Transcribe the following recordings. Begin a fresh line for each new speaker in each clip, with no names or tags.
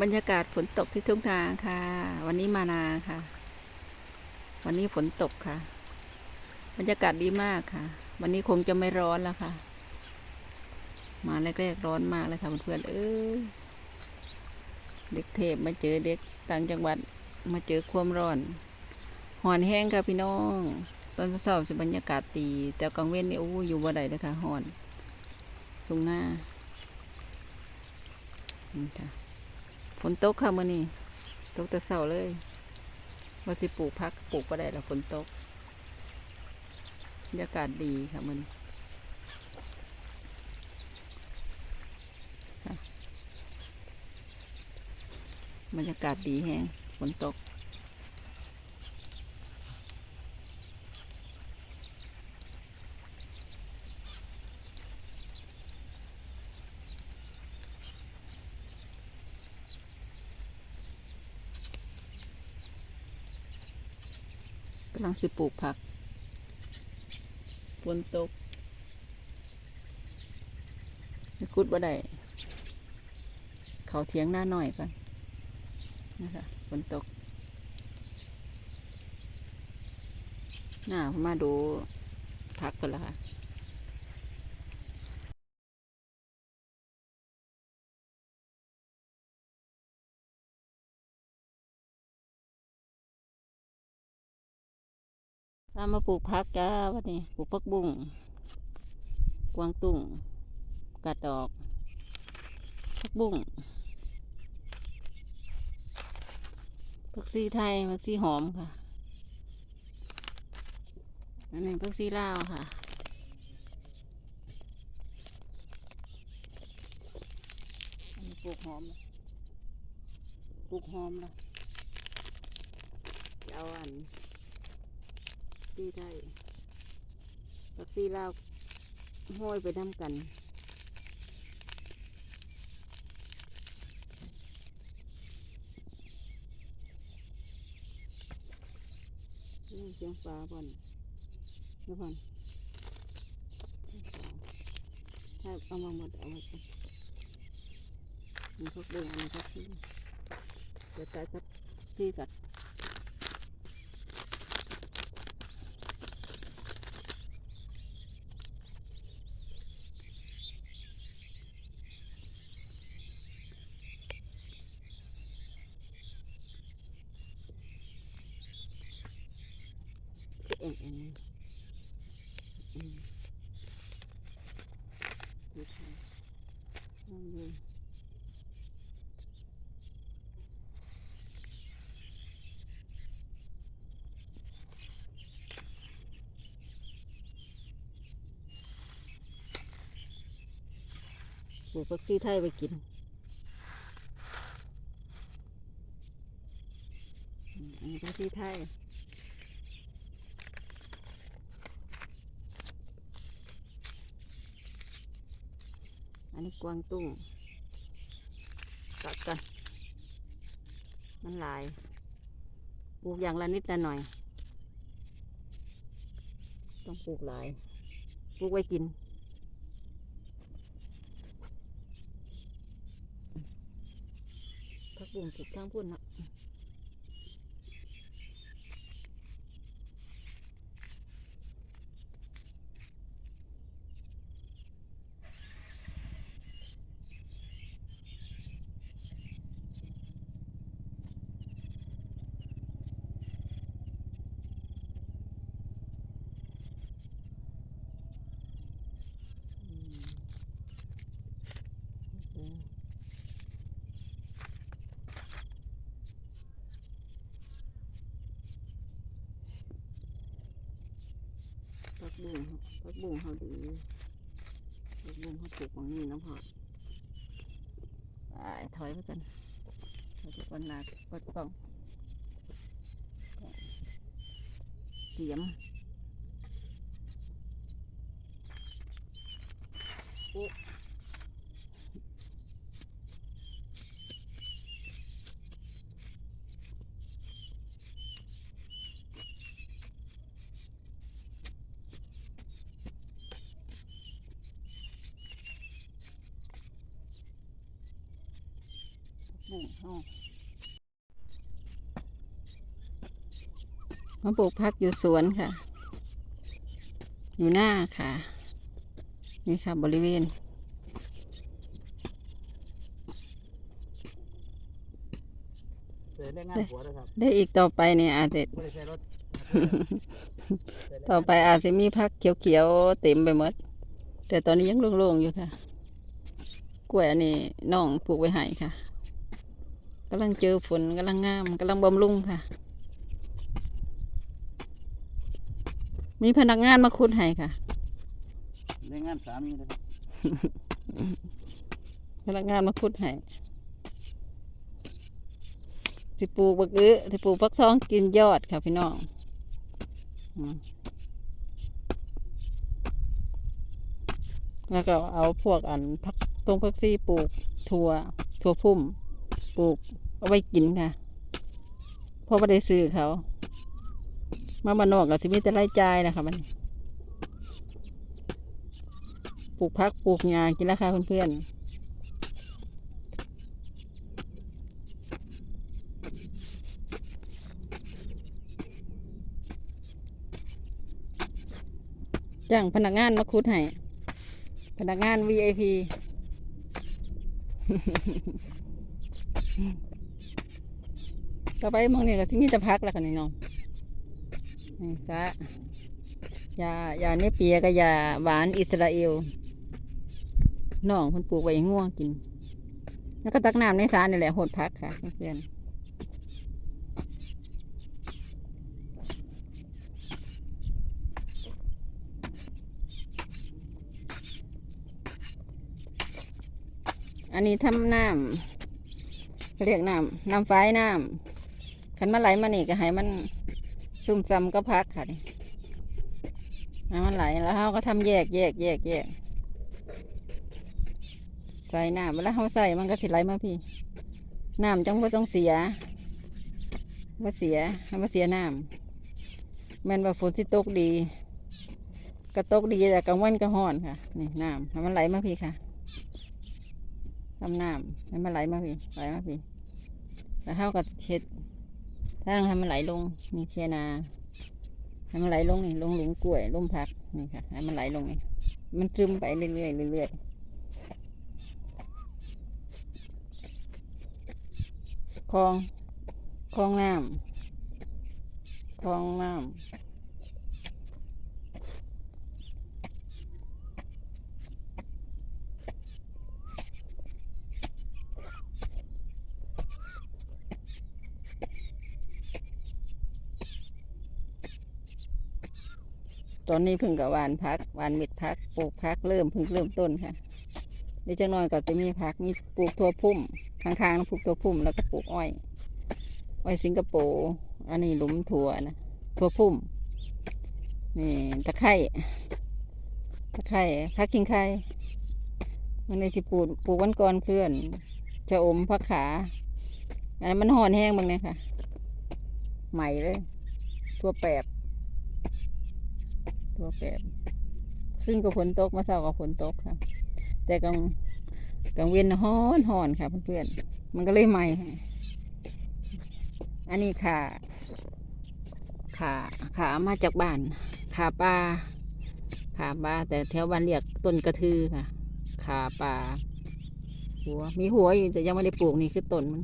บรรยากาศฝนตกที่ทุ่งนาค่ะ วันนี้มานาค่ะ วันนี้ฝนตกค่ะ บรรยากาศดีมากค่ะ วันนี้คงจะไม่ร้อนแล้วค่ะ มาแรกๆร้อนมากเลยค่ะเพื่อนๆเอ้ยเด็กเทพมาเจอเด็กต่างจังหวัดมาเจอความร้อนหอนแห้งค่ะพี่น้อง ตอนเช้าจะบรรยากาศดี แต่กลางเว้นนี่โอ้อยู่บ่ได้เลยค่ะหอนตรงหน้านี่ค่ะ ฝนตกค่ะมื่อนี้ตกแต่เสาเลยว่าสิปลูกพักปลูกก็ได้ละฝนตกบรรยากาศดีค่ะมันค่ะบรรยากาศดีแฮงฝนตกำลังสิปลูกผักฝนตกจะคุดบ่ได้เขาเทียงหน้าหน่อยก่อนนะคะฝนตก หน้ามาดูพักกันแล้วค่ะ ตามมาปลูกพักจ้าวันนี้ปลูกพักบุ้งกวางตุ้งกาดดอกพักบุ้งพักซีไทยพักซีหอมค่ะอันนี้พักซีลาวค่ะอันนี้ปลูกหอมปลูกหอมนะจะเอาอัน ซีได้ปักซีลาวห้อยไปน้ำกันนี่เสียงฟ้าบอนนะบอนถ้าเอามาหมดเอามาก่อนมันพกเด้งอันนี้ก็ซีเดี๋ยวตายสักซีกัด เองเองอืมดูค่ะนั่งดูปลูกผักชีไทยไปกินอันนี้ผักชีไทย อันนี้กวางตุ้งตัดกัน มันหลายปลูกอย่างละนิดละหน่อย ต้องปลูกหลายปลูกไว้กินถ้าปลูกปลูกข้างพุ่นนะอืมโอเคผัก บุ้งผักบุ้งเขาดีพักบุ้งเขาปลูกของนี่นะพ่อไปถอยไปกันเราจะวันนาปัดป้องเสียมโอ้ บุ้งอ๋อมาปลูกพักอยู่สวนค่ะ อยู่หน้าค่ะ นี่ค่ะบริเวณ
เสร็จได้งานหัวแล้วครับ
ได้อีกต่อไปเนี่ยอาจจะ
ไม่ได้ใช้รถ
ต่อไปอาจจะมีพักเขียวๆเต็มไปหมด แต่ตอนนี้ยังโล่งๆอยู่ค่ะ กล้วยอันนี้น้องปลูกไว้ให้ค่ะ กำลังเจอฝนกำลังงามกำลังบำรุงค่ะ มีพนักงานมาคุดให้ค่ะ
ได้งานสามีนะครับ
พนักงานมาคุดให้สิปลูกบักอื้อสิปลูกฟักทองกินยอดค่ะพี่น้องอืมแล้วก็เอาพวกอันพักตรงพักซี่ปลูกถั่วถั่วพุ่ม ปลูกเอาไว้กินค่ะเพราะว่ได้ซื้อเขา มาบ้านนอกก็สิมีแต่รายจ่ายนะคะมันปลูกพักปลูกหญ้ากินแล้วค่ะเพื่อนๆจ้างพนักงานมาคุดให้ พนักงาน VIP ต่อไปมองนี่ก็ที่มีแต่พักแล้วกันนี่น้องนี่ซะยายาเนเปียกับยาหวานอิสราเอลน้องคนปลูกไว้ง่วงกิน แล้วก็ตักน้ำในสารนี่แหละหดพักค่ะเพื่อนอันนี้ทำน้ำ เรียกน้ำน้ำฟ้ายน้ำขันมาไหลมานี่ก็ให้มันซุ่มซำก็พักค่ะนี่ให้มันไหลแล้วเขาก็ทำแยกแยกแยกแยกใส่น้ำเวลาเขาใส่มันก็สิไหลมาพี่น้ำจังว่าต้องเสียว่าเสียให้ว่าเสียน้ำแม่นว่าฝนที่ตกดีก็ตกดีแต่กลางวันก็ห้อนค่ะ นี่น้ำให้มันไหลมาพี่ค่ะ ทำน้ำให้มันไหลมาพี่ไหลมาพี่แล้วเขาก็เช็ดทางให้มันไหลลงนี่เคียนาให้มันไหลลงนี่ลงหลุมกล้วยลมพักนี่ค่ะให้มันไหลลงนี่มันซึมไปเรื่อยๆเรื่อยๆคลองคลองน้ำคลองน้ำ ตอนนี้เพิ่งกับหวานพักหวานเม็ดพักปลูกพักเริ่มเพิ่งเริ่มต้นค่ะเดี๋ยวจังน้อยก็จะมีพักมีปลูกทั่วพุ่มข้างๆนะปลูกตัวพุ่มแล้วก็ปลูกอ้อยอ้อยสิงคโปร์อันนี้หลุมถั่วนะถั่วพุ่มนี่ตะไคร่ตะไคร่พักคิงไข่มันในที่ปลูกปลูกวันก่อนเพื่อนจะอมพักขาอันนั้นมันห่อนแห้งบ้างเนี่ยค่ะ ใหม่เลยทั่วแปบ ทั่วแปบขึ้นกับฝนตกมาเศร้ากับฝนตกค่ะ แต่กลางกลางเวียนฮ้อนหอนค่ะเพื่อนๆมันก็เลยไหม่อันนี้ขาขาขามาจากบ้านขาปลาขาปลาแต่แถวบ้านเรียกต้นกระทือค่ะ ขาปลาหัว มีหัวอยู่แต่ยังไม่ได้ปลูกนี่คือต้นมัน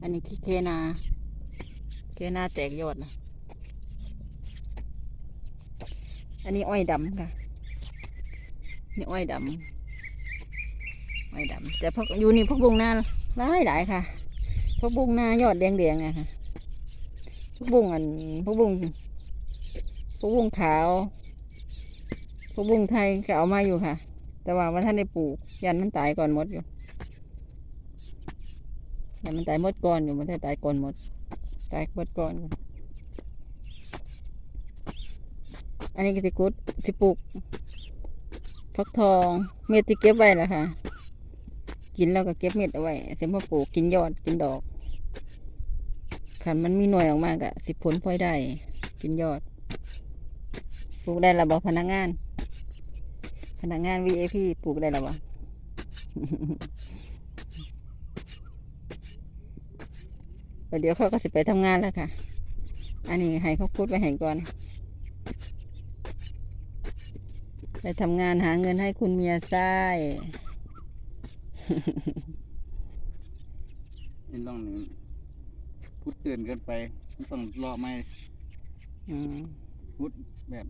อันนี้คือเคนา เคนาแตกยอดนะ อันนี้อ้อยดำค่ะ นี่อ้อยดำไม่ดำแต่พวกอยู่นี่พวกบุงนาหลายหลายค่ะ พวกบุงนายอดแดงแดงอะค่ะพวกบุงอันพวกบุงพวกบุงขาวพวกบุงไทยก็เอามาอยู่ค่ะ แต่ว่าว่าท่านได้ปลูก ยันมันตายก่อนหมดอยู่ยันมันตายหมดก่อนอยู่มันได้ตายก่อนหมด ตายหมดก่อนอั อันนี้ก็สิกุดสิปลูกฟักทองเม็ดที่เก็บไว้แล้วค่ะ กินแล้วก็เก็บเม็ดเอาไว้เสร็จมาปลูกกินยอดกินดอกขันมันมีหน่วยออกมากะสิผลพลอยได้ กินยอดปลูกได้ระบอกพนักงาน พนักงาน VIP ปลูกได้ระบอเดี๋ยวเขาก็สิไปทำงานแล้วค่ะ อันนี้ให้เขาพูดไปแห่งก่อน ไปทำงานหาเงินให้คุณเมียไส้
ไอ้ร่องนี้พุดเตือนเกินไปมันต้องรอไม่
อืม
พุดแบบ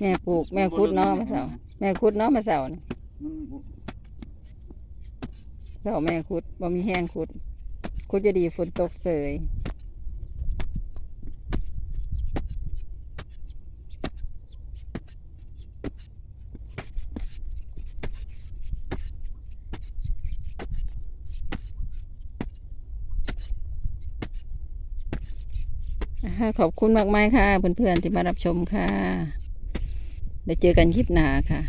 แม่ปลูกแม่คุดเนาะมาเสาแม่คุดเนาะมาเสาน่ะ
มันบ่
เสาแม่คุดบ่มีแห้งคุด คุดจะดีฝนตกเสย ขอบคุณมากมายค่ะ เพื่อนๆที่มารับชมค่ะเดี๋ยวเจอกันคลิปหนาค่ะ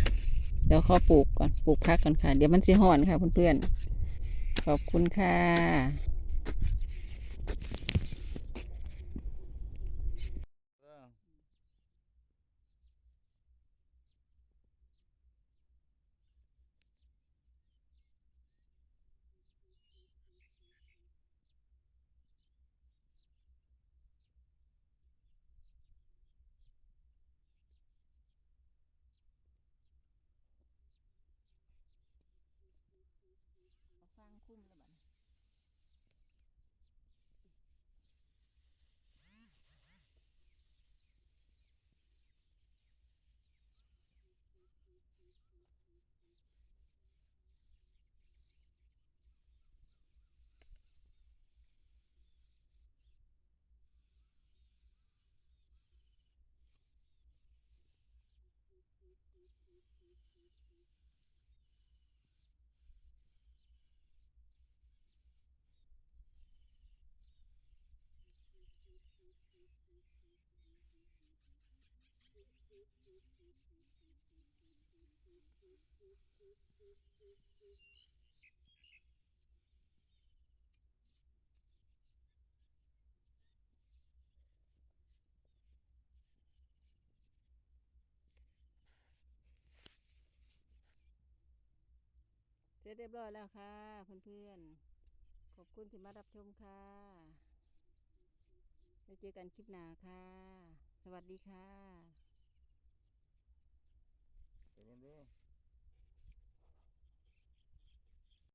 เดี๋ยวขอปลูกก่อนปลูกพักก่อนค่ะ เดี๋ยวมันสิห่อนค่ะเพื่อนๆขอบคุณค่ะ คุ้มแล้ว เรียบร้อยแล้วค่ะ เพื่อนๆ ขอบคุณที่มารับชมค่ะแล้วเจอกันคลิปหน้าค่ะ สวัสดีค่ะ เดี๋ยวเดี๋ย